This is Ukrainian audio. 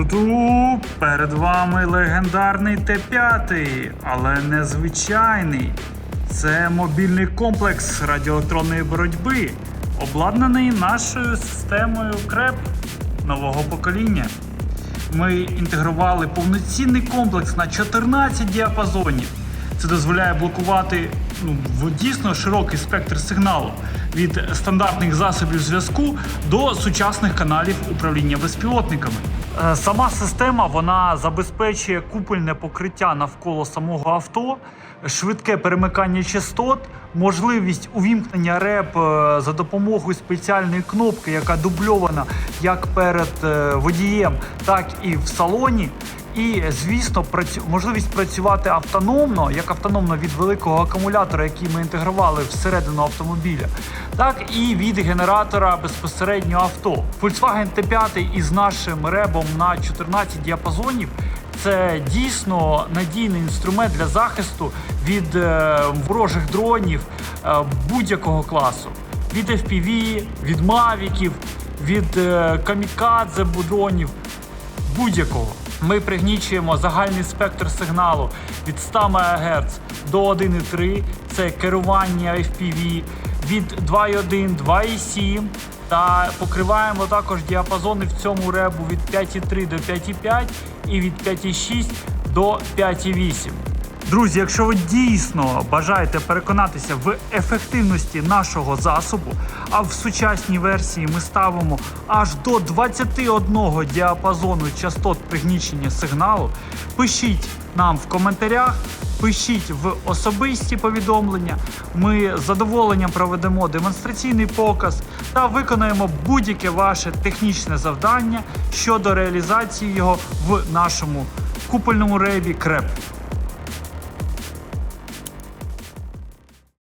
Ту-ту-ту, перед вами легендарний Т5, але не звичайний. Це мобільний комплекс радіоелектронної боротьби, обладнаний нашою системою КРЕП нового покоління. Ми інтегрували повноцінний комплекс на 14 діапазонів. Це дозволяє блокувати ну, дійсно широкий спектр сигналу від стандартних засобів зв'язку до сучасних каналів управління безпілотниками. Е, Сама система вона забезпечує купольне покриття навколо самого авто, швидке перемикання частот, можливість увімкнення реп е, за допомогою спеціальної кнопки, яка дубльована як перед е, водієм, так і в салоні. І, звісно, працю... можливість працювати автономно, як автономно від великого акумулятора, який ми інтегрували всередину автомобіля, так і від генератора безпосередньо авто. Volkswagen T5 із нашим ребом на 14 діапазонів це дійсно надійний інструмент для захисту від е, ворожих дронів е, будь-якого класу. Від FPV, від мавіків, від е, камікадзе дронів будь-якого. Ми пригнічуємо загальний спектр сигналу від 100 МГц до 1,3, це керування FPV, від 2,1, 2,7 та покриваємо також діапазони в цьому ребу від 5,3 до 5,5 і від 5,6 до 5,8. Друзі, якщо ви дійсно бажаєте переконатися в ефективності нашого засобу, а в сучасній версії ми ставимо аж до 21 діапазону частот пригнічення сигналу, пишіть нам в коментарях. Пишіть в особисті повідомлення. Ми з задоволенням проведемо демонстраційний показ та виконаємо будь-яке ваше технічне завдання щодо реалізації його в нашому купольному рейві КРЕП.